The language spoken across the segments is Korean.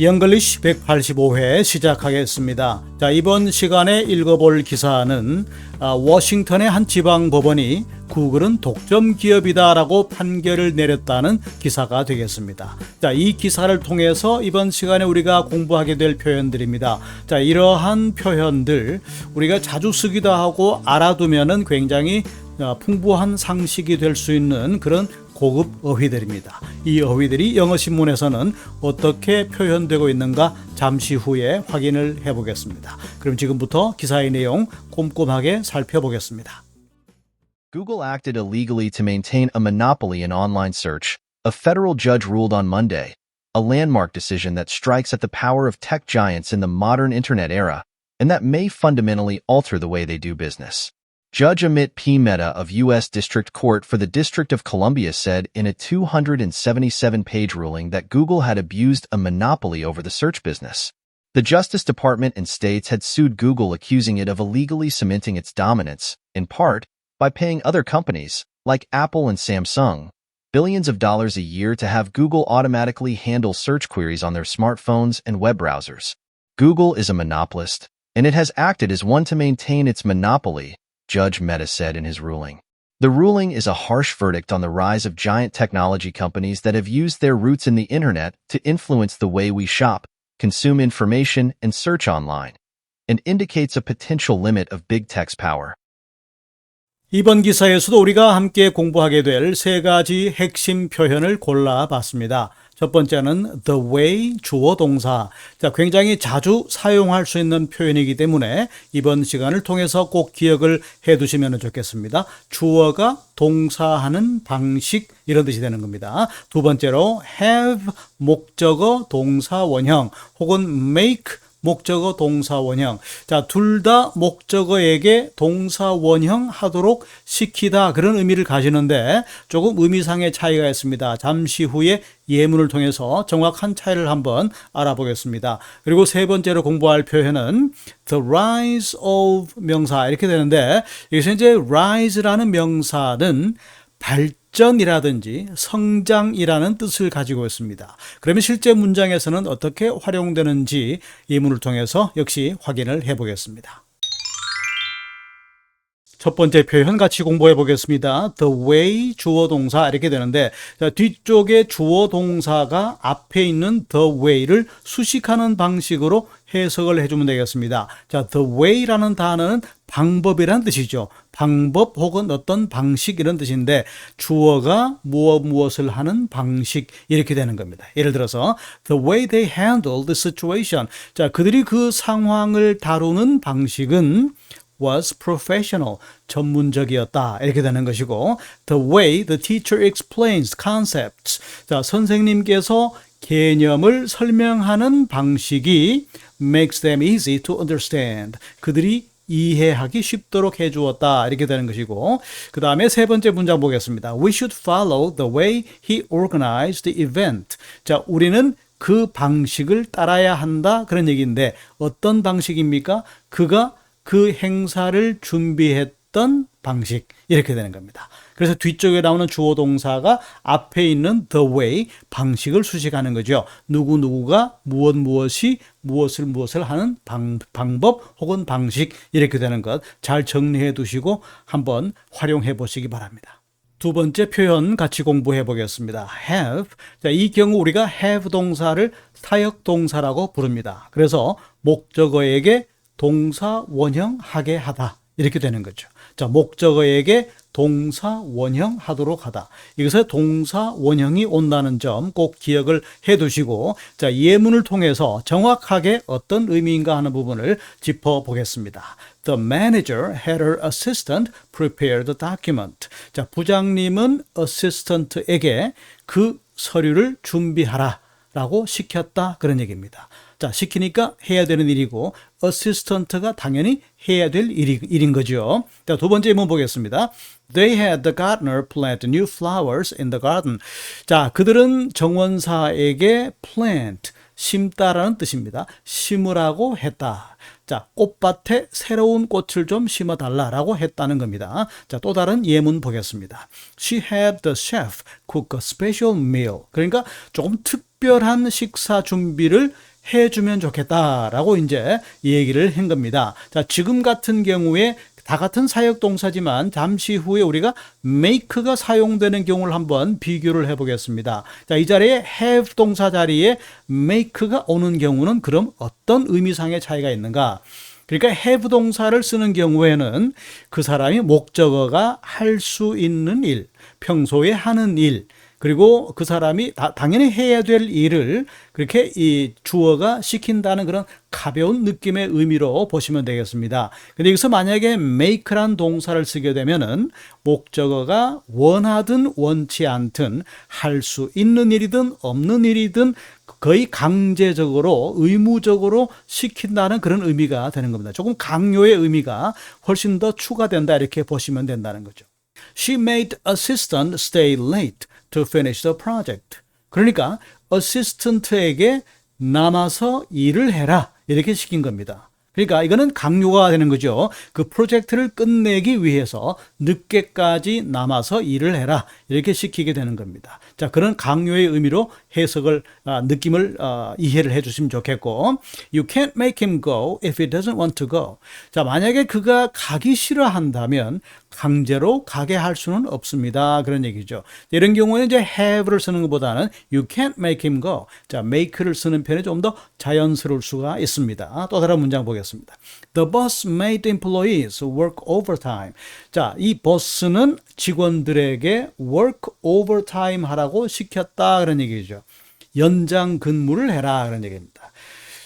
영글리시 185회 시작하겠습니다. 자, 이번 시간에 읽어볼 기사는 아, 워싱턴의 한 지방 법원이 구글은 독점 기업이다라고 판결을 내렸다는 기사가 되겠습니다. 자, 이 기사를 통해서 이번 시간에 우리가 공부하게 될 표현들입니다. 자, 이러한 표현들 우리가 자주 쓰기도 하고 알아두면은 굉장히 어, 풍부한 상식이 될 수 있는 그런 고급 어휘들입니다. 이 어휘들이 영어 신문에서는 어떻게 표현되고 있는가 잠시 후에 확인을 해 보겠습니다. 그럼 지금부터 기사의 내용 꼼꼼하게 살펴보겠습니다. Google acted illegally to maintain a monopoly in online search, a federal judge ruled on Monday, a landmark decision that strikes at the power of tech giants in the modern internet era, and that may fundamentally alter the way they do business. Judge Amit P. Mehta of U.S. District Court for the District of Columbia said in a 277-page ruling that Google had abused a monopoly over the search business. The Justice Department and states had sued Google accusing it of illegally cementing its dominance, in part, by paying other companies, like Apple and Samsung, billions of dollars a year to have Google automatically handle search queries on their smartphones and web browsers. Google is a monopolist, and it has acted as one to maintain its monopoly, Judge Mehta said in his ruling. The ruling is a harsh verdict on the rise of giant technology companies that have used their roots in the internet to influence the way we shop, consume information, and search online, and indicates a potential limit of big tech's power. 이번 기사에서도 우리가 함께 공부하게 될 세 가지 핵심 표현을 골라봤습니다. 첫 번째는 the way 주어 동사. 자, 굉장히 자주 사용할 수 있는 표현이기 때문에 이번 시간을 통해서 꼭 기억을 해 두시면 좋겠습니다. 주어가 동사하는 방식 이런 뜻이 되는 겁니다. 두 번째로 have 목적어 동사 원형 혹은 make 목적어 동사 원형. 자, 둘 다 목적어에게 동사 원형 하도록 시키다. 그런 의미를 가지는데 조금 의미상의 차이가 있습니다. 잠시 후에 예문을 통해서 정확한 차이를 한번 알아보겠습니다. 그리고 세 번째로 공부할 표현은 the rise of 명사 이렇게 되는데 여기서 이제 rise라는 명사는 발 전이라든지 성장이라는 뜻을 가지고 있습니다. 그러면 실제 문장에서는 어떻게 활용되는지 이 문을 통해서 역시 확인을 해 보겠습니다. 첫 번째 표현 같이 공부해 보겠습니다. The way 주어 동사 이렇게 되는데 자, 뒤쪽에 주어 동사가 앞에 있는 the way를 수식하는 방식으로 해석을 해주면 되겠습니다. 자, the way라는 단어는 방법이란 뜻이죠. 방법 혹은 어떤 방식 이런 뜻인데 주어가 무엇 무엇을 하는 방식 이렇게 되는 겁니다. 예를 들어서 the way they handle the situation. 자, 그들이 그 상황을 다루는 방식은 was professional, 전문적이었다. 이렇게 되는 것이고, the way the teacher explains concepts. 자, 선생님께서 개념을 설명하는 방식이 makes them easy to understand. 그들이 이해하기 쉽도록 해주었다. 이렇게 되는 것이고, 그 다음에 세 번째 문장 보겠습니다. We should follow the way he organized the event. 자, 우리는 그 방식을 따라야 한다. 그런 얘기인데, 어떤 방식입니까? 그가 그 행사를 준비했던 방식 이렇게 되는 겁니다. 그래서 뒤쪽에 나오는 주어 동사가 앞에 있는 the way 방식을 수식하는 거죠. 누구 누구가 무엇 무엇이 무엇을 무엇을 하는 방, 방법 혹은 방식 이렇게 되는 것 잘 정리해 두시고 한번 활용해 보시기 바랍니다. 두 번째 표현 같이 공부해 보겠습니다. have. 자, 이 경우 우리가 have 동사를 타역 동사라고 부릅니다. 그래서 목적어에게 동사 원형 하게 하다. 이렇게 되는 거죠. 자, 목적어에게 동사 원형 하도록 하다. 이것에 동사 원형이 온다는 점 꼭 기억을 해 두시고, 자, 예문을 통해서 정확하게 어떤 의미인가 하는 부분을 짚어 보겠습니다. The manager had her assistant prepare the document. 자, 부장님은 assistant에게 그 서류를 준비하라. 라고 시켰다. 그런 얘기입니다. 자, 시키니까 해야 되는 일이고, 어시스턴트가 당연히 해야 될 일이, 일인 거죠. 자, 두 번째 문 보겠습니다. They had the gardener plant new flowers in the garden. 자, 그들은 정원사에게 plant, 심다라는 뜻입니다. 심으라고 했다. 자, 꽃밭에 새로운 꽃을 좀 심어 달라라고 했다는 겁니다. 자, 또 다른 예문 보겠습니다. She had the chef cook a special meal. 그러니까 조금 특 특별한 식사 준비를 해주면 좋겠다라고 이제 얘기를 한 겁니다. 자, 지금 같은 경우에 다 같은 사역 동사지만 잠시 후에 우리가 make가 사용되는 경우를 한번 비교를 해보겠습니다. 자, 이 자리에 have 동사 자리에 make가 오는 경우는 그럼 어떤 의미상의 차이가 있는가? 그러니까 have 동사를 쓰는 경우에는 그 사람이 목적어가 할 수 있는 일, 평소에 하는 일, 그리고 그 사람이 다- 당연히 해야 될 일을 그렇게 이 주어가 시킨다는 그런 가벼운 느낌의 의미로 보시면 되겠습니다. 근데 여기서 만약에 make란 동사를 쓰게 되면은 목적어가 원하든 원치 않든 할 수 있는 일이든 없는 일이든 거의 강제적으로 의무적으로 시킨다는 그런 의미가 되는 겁니다. 조금 강요의 의미가 훨씬 더 추가된다 이렇게 보시면 된다는 거죠. She made assistant stay late to finish the project. 그러니까 어시스턴트에게 남아서 일을 해라 이렇게 시킨 겁니다. 그러니까 이거는 강요가 되는 거죠. 그 프로젝트를 끝내기 위해서 늦게까지 남아서 일을 해라 이렇게 시키게 되는 겁니다. 자 그런 강요의 의미로 해석을 아, 느낌을 아, 이해를 해주시면 좋겠고, you can't make him go if he doesn't want to go. 자 만약에 그가 가기 싫어한다면 강제로 가게 할 수는 없습니다. 그런 얘기죠. 이런 경우에는 이제 have를 쓰는 것보다는 you can't make him go. 자, make를 쓰는 편이 좀 더 자연스러울 수가 있습니다. 또 다른 문장 보겠습니다. The boss made employees work overtime. 자, 이 boss는 직원들에게 work overtime 하라고 시켰다. 그런 얘기죠. 연장 근무를 해라. 그런 얘기입니다.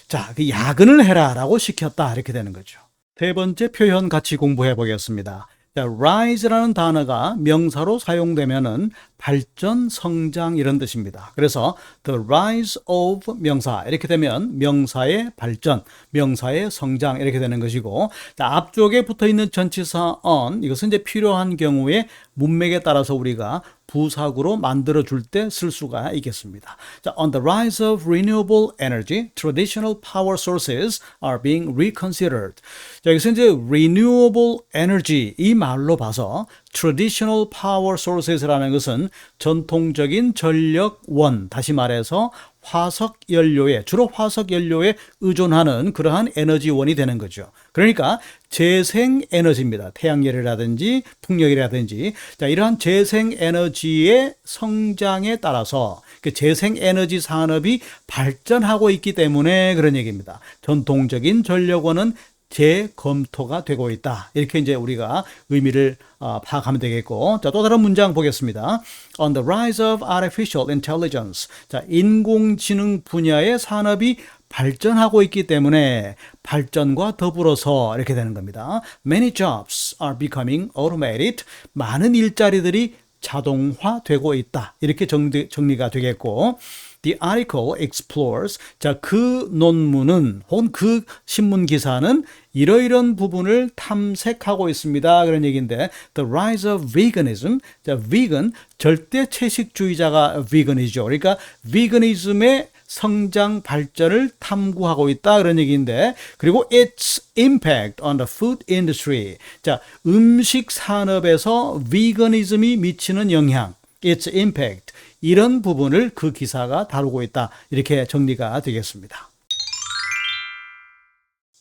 자, 그 야근을 해라라고 시켰다. 이렇게 되는 거죠. 세 번째 표현 같이 공부해 보겠습니다. 자, rise라는 단어가 명사로 사용되면은 발전, 성장 이런 뜻입니다. 그래서 the rise of 명사 이렇게 되면 명사의 발전, 명사의 성장 이렇게 되는 것이고 자, 앞쪽에 붙어 있는 전치사 on 이것은 이제 필요한 경우에 문맥에 따라서 우리가 부사구로 만들어 줄 때 쓸 수가 있겠습니다. 자, on the rise of renewable energy, traditional power sources are being reconsidered. 자, 여기서 이제 renewable energy 이 말로 봐서 traditional power sources라는 것은 전통적인 전력원, 다시 말해서 화석 연료에 주로 화석 연료에 의존하는 그러한 에너지원이 되는 거죠. 그러니까 재생 에너지입니다. 태양열이라든지 풍력이라든지 자 이러한 재생 에너지의 성장에 따라서 그 재생 에너지 산업이 발전하고 있기 때문에 그런 얘기입니다. 전통적인 전력원은 재검토가 되고 있다. 이렇게 이제 우리가 의미를 어, 파악하면 되겠고. 자, 또 다른 문장 보겠습니다. On the rise of artificial intelligence. 자, 인공지능 분야의 산업이 발전하고 있기 때문에 발전과 더불어서 이렇게 되는 겁니다. Many jobs are becoming automated. 많은 일자리들이 자동화되고 있다. 이렇게 정리, 정리가 되겠고. The article explores. 자, 그 논문은, 혹은 그 신문 기사는 이러이런 부분을 탐색하고 있습니다. 그런 얘기인데, The rise of veganism. 자, vegan, 절대 채식주의자가 vegan이죠. 그러니까, veganism의 성장 발전을 탐구하고 있다. 그런 얘기인데, 그리고 its impact on the food industry. 자, 음식 산업에서 veganism이 미치는 영향. its impact. 이런 부분을 그 기사가 다루고 있다. 이렇게 정리가 되겠습니다.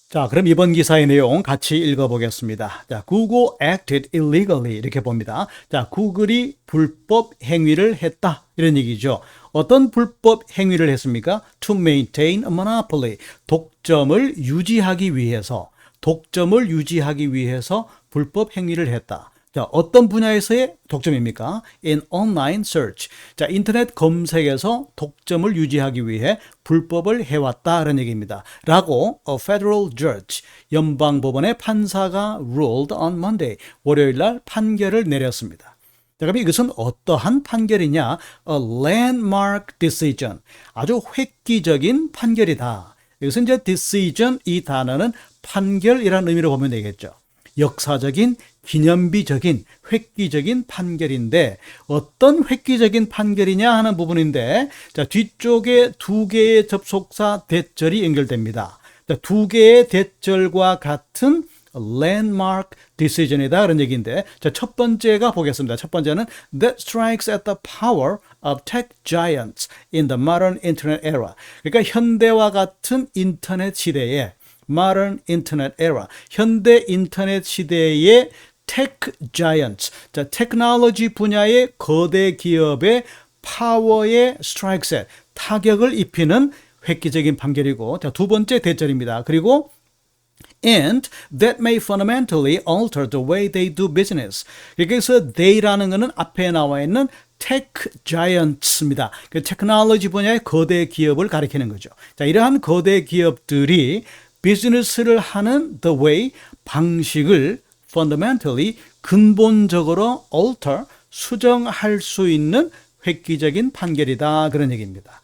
자, 그럼 이번 기사의 내용 같이 읽어보겠습니다. 자, Google acted illegally 이렇게 봅니다. 자, 구글이 불법 행위를 했다. 이런 얘기죠. 어떤 불법 행위를 했습니까? To maintain a monopoly. 독점을 유지하기 위해서, 독점을 유지하기 위해서 불법 행위를 했다. 자, 어떤 분야에서의 독점입니까? In online search. 자, 인터넷 검색에서 독점을 유지하기 위해 불법을 해왔다. 그런 얘기입니다. 라고 a federal judge, 연방 법원의 판사가 ruled on Monday, 월요일 날 판결을 내렸습니다. 자, 그럼 이것은 어떠한 판결이냐? A landmark decision. 아주 획기적인 판결이다. 이것은 이제 decision 이 단어는 판결이라는 의미로 보면 되겠죠. 역사적인 기념비적인 획기적인 판결인데 어떤 획기적인 판결이냐 하는 부분인데 자 뒤쪽에 두 개의 접속사 대절이 연결됩니다. 자, 두 개의 대절과 같은 landmark decision이다 그런 얘기인데 자, 첫 번째가 보겠습니다. 첫 번째는 that strikes at the power of tech giants in the modern internet era. 그러니까 현대와 같은 인터넷 시대에 modern internet era 현대 인터넷 시대의 tech giants 자 테크놀로지 분야의 거대 기업의 strikes at 타격을 입히는 획기적인 판결이고 자, 두 번째 대절입니다. 그리고 and that may fundamentally alter the way they do business. 여기서 they라는 것은 앞에 나와 있는 tech giants입니다. 그 테크놀로지 분야의 거대 기업을 가리키는 거죠. 자, 이러한 거대 기업들이 비즈니스를 하는 the way 방식을 fundamentally 근본적으로 alter 수정할 수 있는 획기적인 판결이다 그런 얘기입니다.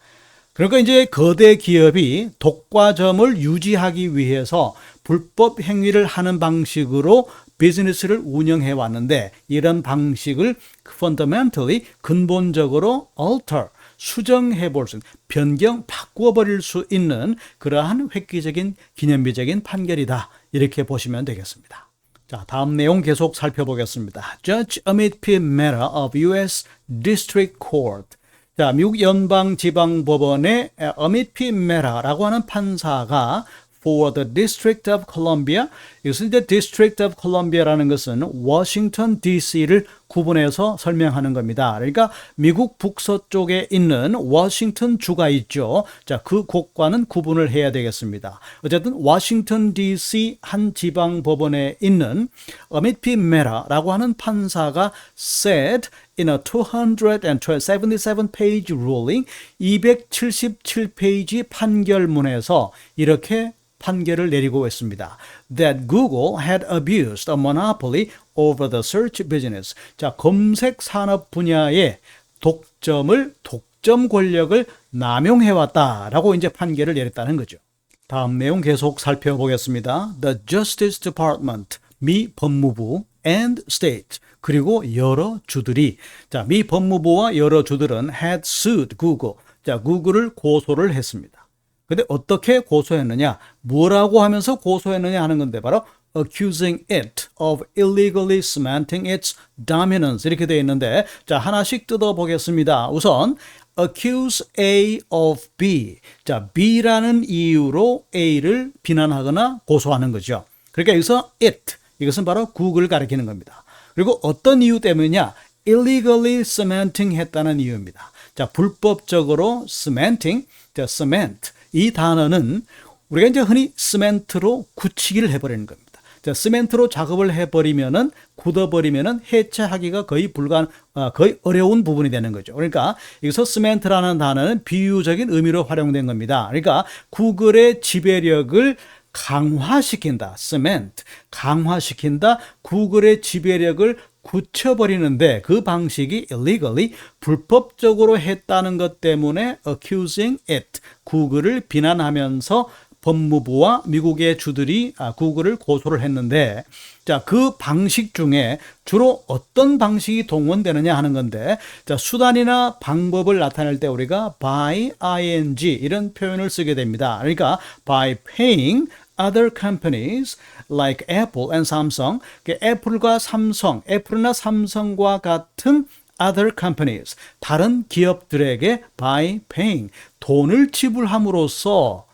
그러니까 이제 거대 기업이 독과점을 유지하기 위해서 불법 행위를 하는 방식으로 비즈니스를 운영해 왔는데 이런 방식을 fundamentally 근본적으로 alter 수정해 볼 수, 있는, 변경, 바꾸어 버릴 수 있는 그러한 획기적인 기념비적인 판결이다. 이렇게 보시면 되겠습니다. 자, 다음 내용 계속 살펴보겠습니다. Judge Amit P. Mehta of U.S. District Court. 자, 미국 연방 지방 법원의 어밋 피 메라라고 하는 판사가 for the District of Columbia. 이것은 이제 District of Columbia라는 것은 워싱턴 DC를 구분해서 설명하는 겁니다. 그러니까 미국 북서쪽에 있는 워싱턴 주가 있죠. 자, 그 곳과는 구분을 해야 되겠습니다. 어쨌든 워싱턴 DC 한 지방 법원에 있는 어밋 피 메라라고 하는 판사가 said in a 277 page ruling 277페이지 판결문에서 이렇게 판결을 내리고 있습니다. That Google had abused a monopoly over the search business. 자, 검색 산업 분야의 독점을 독점 권력을 남용해 왔다라고 이제 판결을 내렸다는 거죠. 다음 내용 계속 살펴보겠습니다. The Justice Department, 미 법무부 and state 그리고 여러 주들이 자, 미 법무부와 여러 주들은 had sued Google. 자, 구글을 고소를 했습니다. 근데 어떻게 고소했느냐? 뭐라고 하면서 고소했느냐 하는 건데 바로 accusing it of illegally cementing its dominance 이렇게 되어 있는데 자 하나씩 뜯어 보겠습니다. 우선 accuse A of B. 자 B라는 이유로 A를 비난하거나 고소하는 거죠. 그러니까 여기서 it 이것은 바로 구글 가리키는 겁니다. 그리고 어떤 이유 때문이냐? illegally cementing 했다는 이유입니다. 자, 불법적으로 cementing, 자, cement. 이 단어는 우리가 이제 흔히 시멘트로 굳히기를 해버리는 겁니다. 자, 시멘트로 작업을 해버리면은 굳어버리면은 해체하기가 거의 불가 아, 거의 어려운 부분이 되는 거죠. 그러니까 여기서 시멘트라는 단어는 비유적인 의미로 활용된 겁니다. 그러니까 구글의 지배력을 강화시킨다. 시멘트 강화시킨다. 구글의 지배력을 굳혀버리는데 그 방식이 illegally 불법적으로 했다는 것 때문에 accusing it 구글을 비난하면서 법무부와 미국의 주들이 아, 구글을 고소를 했는데 자, 그 방식 중에 주로 어떤 방식이 동원되느냐 하는 건데 자, 수단이나 방법을 나타낼 때 우리가 by ing 이런 표현을 쓰게 됩니다. 그러니까 by paying other companies like Apple and Samsung, 그 애플과 삼성, 애플이나 삼성과 같은 other companies, 다른 기업들에게 by paying, 돈을 지불함으로써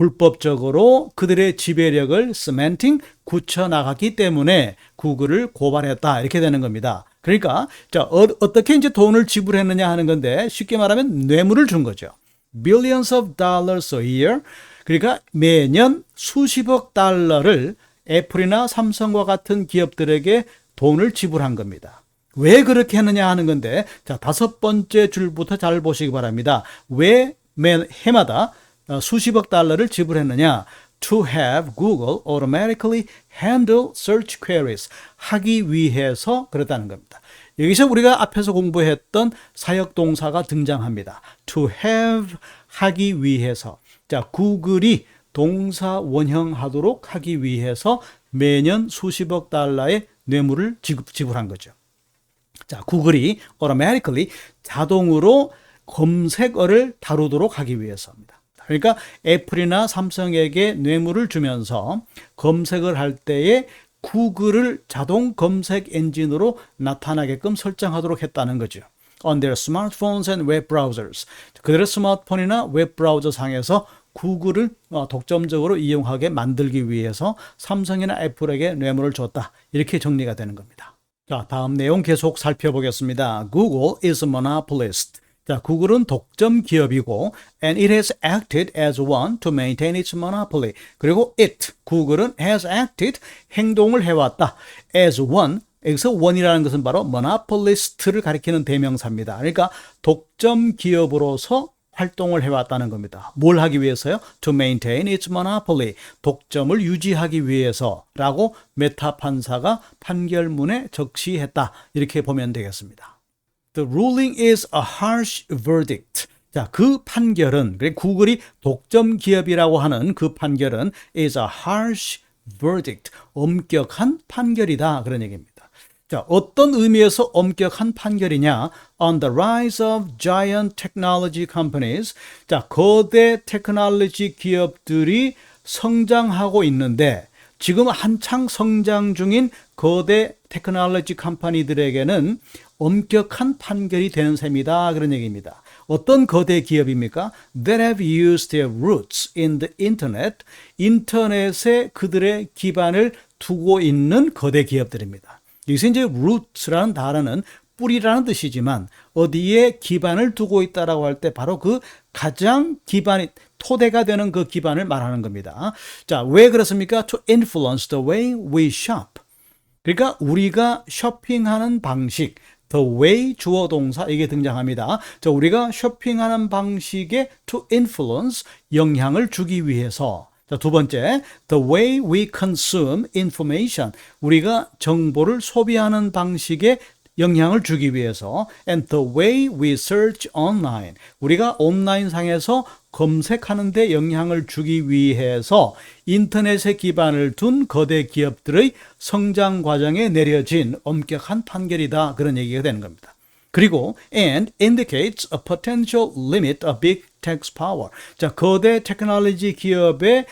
불법적으로 그들의 지배력을 cementing, 굳혀 나갔기 때문에 구글을 고발했다. 이렇게 되는 겁니다. 그러니까, 자, 어, 어떻게 이제 돈을 지불했느냐 하는 건데, 쉽게 말하면 뇌물을 준 거죠. billions of dollars a year. 그러니까 매년 수십억 달러를 애플이나 삼성과 같은 기업들에게 돈을 지불한 겁니다. 왜 그렇게 했느냐 하는 건데, 자, 다섯 번째 줄부터 잘 보시기 바랍니다. 왜매 해마다 수십억 달러를 지불했느냐? To have Google automatically handle search queries. 하기 위해서 그랬다는 겁니다. 여기서 우리가 앞에서 공부했던 사역 동사가 등장합니다. To have 하기 위해서. 자, 구글이 동사 원형하도록 하기 위해서 매년 수십억 달러의 뇌물을 지급, 지불한 거죠. 자, 구글이 automatically 자동으로 검색어를 다루도록 하기 위해서입니다. 그러니까 애플이나 삼성에게 뇌물을 주면서 검색을 할 때에 구글을 자동 검색 엔진으로 나타나게끔 설정하도록 했다는 거죠. On their smartphones and web browsers. 그들의 스마트폰이나 웹 브라우저 상에서 구글을 어, 독점적으로 이용하게 만들기 위해서 삼성이나 애플에게 뇌물을 줬다. 이렇게 정리가 되는 겁니다. 자, 다음 내용 계속 살펴보겠습니다. Google is a monopolist. 자, 구글은 독점 기업이고 and it has acted as one to maintain its monopoly. 그리고 it, 구글은 has acted, 행동을 해 왔다. as one, 여기서 one이라는 것은 바로 monopolist를 가리키는 대명사입니다. 그러니까 독점 기업으로서 활동을 해왔다는 겁니다. 뭘 하기 위해서요? To maintain its monopoly. 독점을 유지하기 위해서라고 메타 판사가 판결문에 적시했다. 이렇게 보면 되겠습니다. The ruling is a harsh verdict. 자, 그 판결은, 그래, 구글이 독점 기업이라고 하는 그 판결은 is a harsh verdict. 엄격한 판결이다. 그런 얘기입니다. 자, 어떤 의미에서 엄격한 판결이냐? On the rise of giant technology companies. 자, 거대 테크놀로지 기업들이 성장하고 있는데 지금 한창 성장 중인 거대 테크놀로지 컴퍼니들에게는 엄격한 판결이 되는 셈이다. 그런 얘기입니다. 어떤 거대 기업입니까? That have used their roots in the internet. 인터넷에 그들의 기반을 두고 있는 거대 기업들입니다. 여기서 이제 roots라는 단어는 뿌리라는 뜻이지만 어디에 기반을 두고 있다라고 할 때 바로 그 가장 기반이 토대가 되는 그 기반을 말하는 겁니다. 자, 왜 그렇습니까? To influence the way we shop. 그러니까 우리가 쇼핑하는 방식, the way 주어 동사 이게 등장합니다. 자, 우리가 쇼핑하는 방식에 to influence 영향을 주기 위해서 자, 두 번째, the way we consume information. 우리가 정보를 소비하는 방식에 영향을 주기 위해서 and the way we search online. 우리가 온라인 상에서 검색하는 데 영향을 주기 위해서 인터넷에 기반을 둔 거대 기업들의 성장 과정에 내려진 엄격한 판결이다. 그런 얘기가 되는 겁니다. 그리고 and indicates a potential limit of big tech's power. 자, 거대 테크놀로지 기업의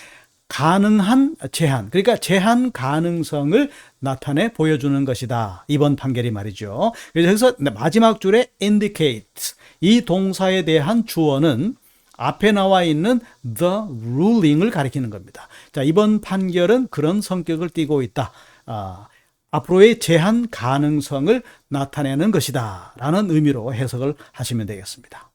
가능한 제한, 그러니까 제한 가능성을 나타내 보여주는 것이다. 이번 판결이 말이죠. 그래서 마지막 줄에 indicate 이 동사에 대한 주어는 앞에 나와 있는 the ruling을 가리키는 겁니다. 자, 이번 판결은 그런 성격을 띠고 있다. 아, 앞으로의 제한 가능성을 나타내는 것이다. 라는 의미로 해석을 하시면 되겠습니다.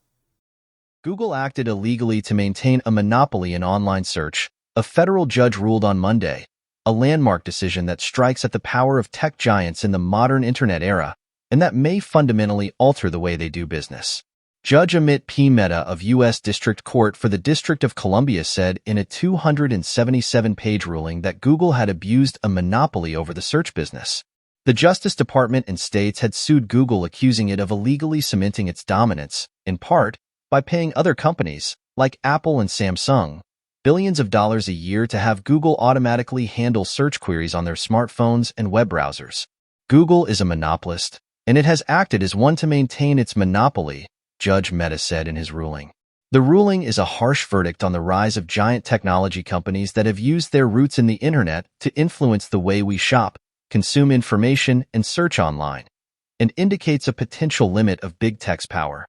Google acted illegally to maintain a monopoly in online search. A federal judge ruled on Monday, a landmark decision that strikes at the power of tech giants in the modern internet era, and that may fundamentally alter the way they do business. Judge Amit P. Mehta of U.S. District Court for the District of Columbia said in a 277-page ruling that Google had abused a monopoly over the search business. The Justice Department and states had sued Google accusing it of illegally cementing its dominance, in part, by paying other companies, like Apple and Samsung, billions of dollars a year to have Google automatically handle search queries on their smartphones and web browsers. Google is a monopolist, and it has acted as one to maintain its monopoly, Judge Mehta said in his ruling. The ruling is a harsh verdict on the rise of giant technology companies that have used their roots in the internet to influence the way we shop, consume information, and search online, and indicates a potential limit of big tech's power.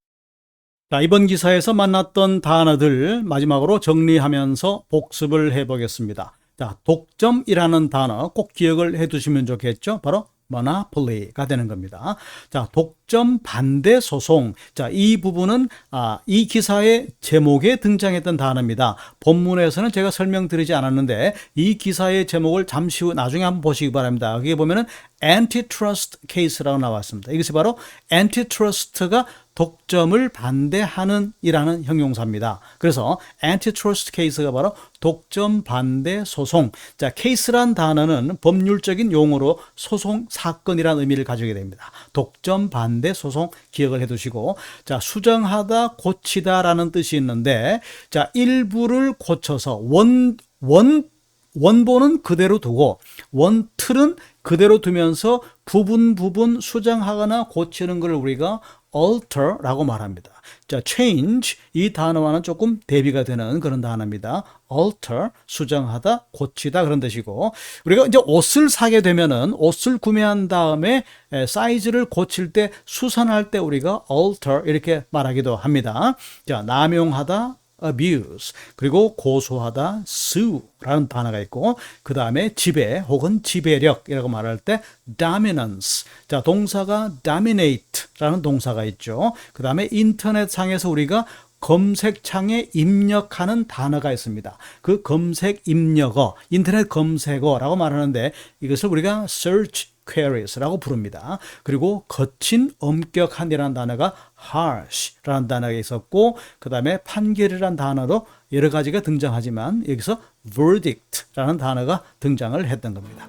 자, 이번 기사에서 만났던 단어들 마지막으로 정리하면서 복습을 해보겠습니다. 자, 독점이라는 단어 꼭 기억을 해 두시면 좋겠죠? 바로 monopoly가 되는 겁니다. 자, 독 점 반대 소송. 자, 이 부분은 아, 이 기사의 제목에 등장했던 단어입니다. 본문에서는 제가 설명드리지 않았는데 이 기사의 제목을 잠시 후 나중에 한번 보시기 바랍니다. 여기 보면은 antitrust case라고 나왔습니다. 이것이 바로 antitrust가 독점을 반대하는 이라는 형용사입니다. 그래서 antitrust case가 바로 독점 반대 소송. 자, case란 단어는 법률적인 용어로 소송 사건이라는 의미를 가지게 됩니다. 독점 반대 소송 기억을 해 두시고 자, 수정하다 고치다라는 뜻이 있는데 자, 일부를 고쳐서 원 원 원본은 그대로 두고 원틀은 그대로 두면서 부분 부분 수정하거나 고치는 걸 우리가 alter라고 말합니다. 자, change 이 단어와는 조금 대비가 되는 그런 단어입니다. alter 수정하다, 고치다 그런 뜻이고 우리가 이제 옷을 사게 되면은 옷을 구매한 다음에 에, 사이즈를 고칠 때 수선할 때 우리가 alter 이렇게 말하기도 합니다. 자, 남용하다 abuse 그리고 고소하다 sue라는 단어가 있고 그 다음에 지배 혹은 지배력이라고 말할 때 dominance 자 동사가 dominate라는 동사가 있죠 그 다음에 인터넷 상에서 우리가 검색창에 입력하는 단어가 있습니다. 그 검색 입력어, 인터넷 검색어라고 말하는데 이것을 우리가 search queries라고 부릅니다. 그리고 거친 엄격한이라는 단어가 harsh라는 단어가 있었고 그 다음에 판결이라는 단어도 여러 가지가 등장하지만 여기서 verdict라는 단어가 등장을 했던 겁니다.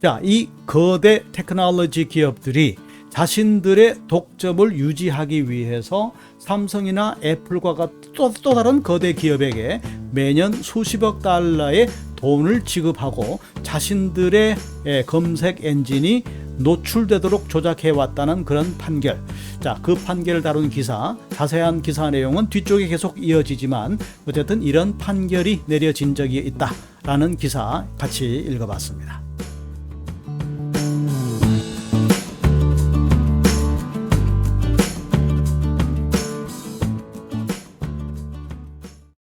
자, 이 거대 테크놀로지 기업들이 자신들의 독점을 유지하기 위해서 삼성이나 애플과 같은 또, 또 다른 거대 기업에게 매년 수십억 달러의 돈을 지급하고 자신들의 예, 검색 엔진이 노출되도록 조작해 왔다는 그런 판결. 자, 그 판결을 다룬 기사, 자세한 기사 내용은 뒤쪽에 계속 이어지지만 어쨌든 이런 판결이 내려진 적이 있다라는 기사 같이 읽어봤습니다.